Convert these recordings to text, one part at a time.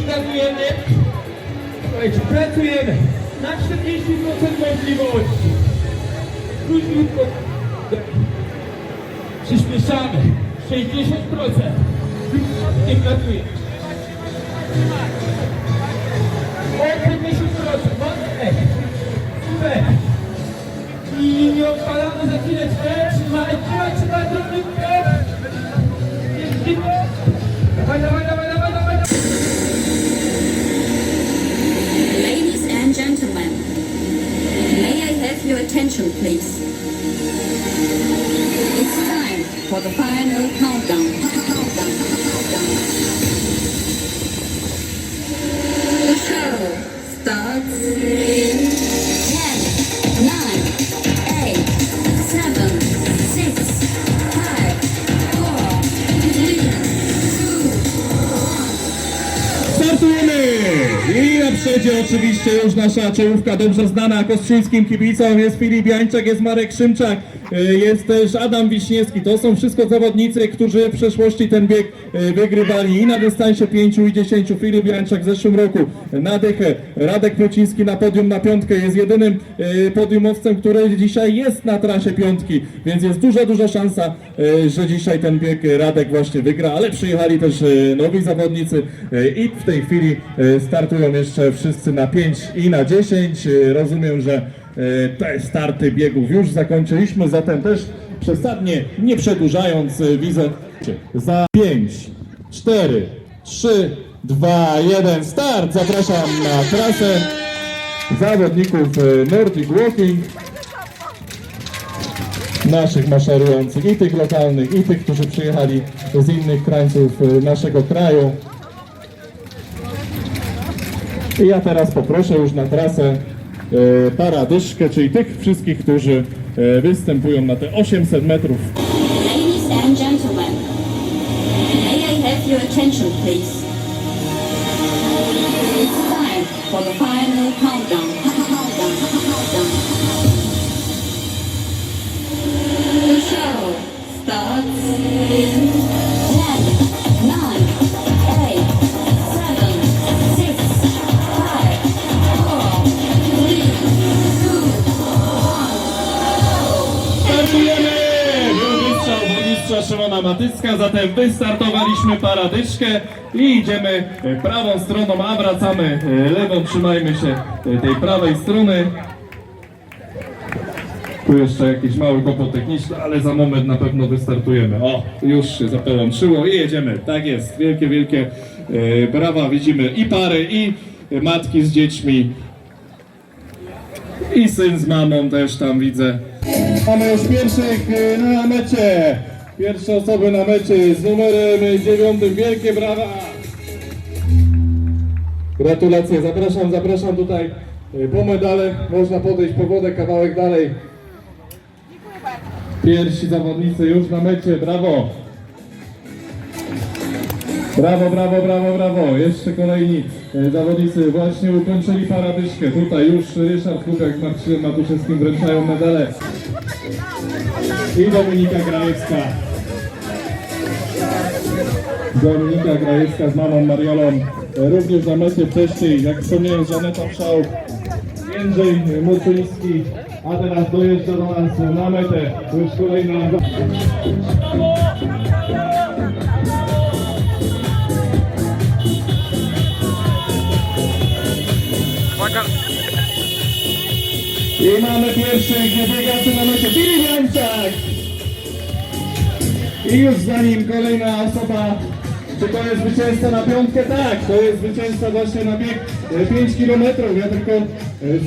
Przygotujemy. Słuchajcie, pracujemy na 40% możliwości. Króciutko. Przyspieszamy. 60%. Nie pracuje. O 50%. Mocniej. Super. I nie odpalamy za chwileczkę. Trzymaj, trzymaj, trzymaj. Attention, please? It's time for the final Przodzie oczywiście już nasza czołówka dobrze znana kostrzyńskim kibicom. Jest Filip Jańczak, jest Marek Szymczak, jest też Adam Wiśniewski. To są wszystko zawodnicy, którzy w przeszłości ten bieg y, wygrywali i na dystansie 5 i 10. Filip Jańczak w zeszłym roku na dychę. Radek Pluciński na podium na piątkę. Jest jedynym y, podiumowcem, który dzisiaj jest na trasie piątki, więc jest duża, duża szansa, y, że dzisiaj ten bieg Radek właśnie wygra, ale przyjechali też y, nowi zawodnicy y, i w tej chwili y, startują jeszcze wszyscy na 5 i na 10. Y, Rozumiem, że y, te starty biegów już zakończyliśmy, zatem też przesadnie nie przedłużając y, widzę za 5, 4, 3, 2, 1, start! Zapraszam na trasę zawodników y, Nordic Walking naszych maszerujących, i tych lokalnych, i tych, którzy przyjechali z innych krańców naszego kraju. I ja teraz poproszę już na trasę paradyszkę, czyli tych wszystkich, którzy y, występują na te 800 metrów. Ladies and gentlemen, may I have your attention, please? It's time for the final countdown. The show starts in Szymona Matycka, zatem wystartowaliśmy paradyczkę i idziemy e, prawą stroną, a wracamy e, lewą. Trzymajmy się e, tej prawej strony. Tu jeszcze jakiś mały kłopot techniczny, ale za moment na pewno wystartujemy. O, już się zapołączyło i jedziemy. Tak jest, wielkie, wielkie e, brawa. Widzimy i pary, i matki z dziećmi. I syn z mamą też tam widzę. Mamy już pierwszych y, na mecie. Pierwsze osoby na mecie z numerem dziewiątym. Wielkie brawa! Gratulacje, zapraszam, zapraszam tutaj y, po medale. Można podejść po wodę kawałek dalej. Pierwsi zawodnicy już na mecie, brawo! Brawo, brawo, brawo, brawo. Jeszcze kolejni e, zawodnicy właśnie ukończyli paradyszkę. Tutaj już Ryszard Kubek z Marcinem Matuszewskim wręczają medale. I Dominika Grajewska. Dominika Grajewska z mamą Mariolą. e, Również na mecie wcześniej, jak wspomniałem, Żaneta Wszał, Jędrzej Murczyński. A teraz dojeżdża do nas na metę. Już kolejna I mamy pierwszych biegaczy na mecie. Filip Jańczak! I już za nim kolejna osoba. Czy to jest zwycięzca na piątkę? Tak, to jest zwycięzca właśnie na bieg e, 5 km. Ja tylko e,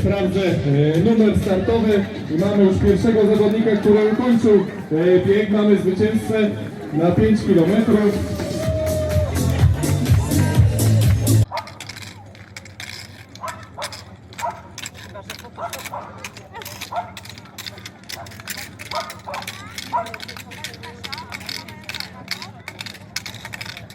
sprawdzę e, numer startowy. I mamy już pierwszego zawodnika, który ukończył e, bieg. Mamy zwycięzcę na 5 km.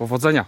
Powodzenia.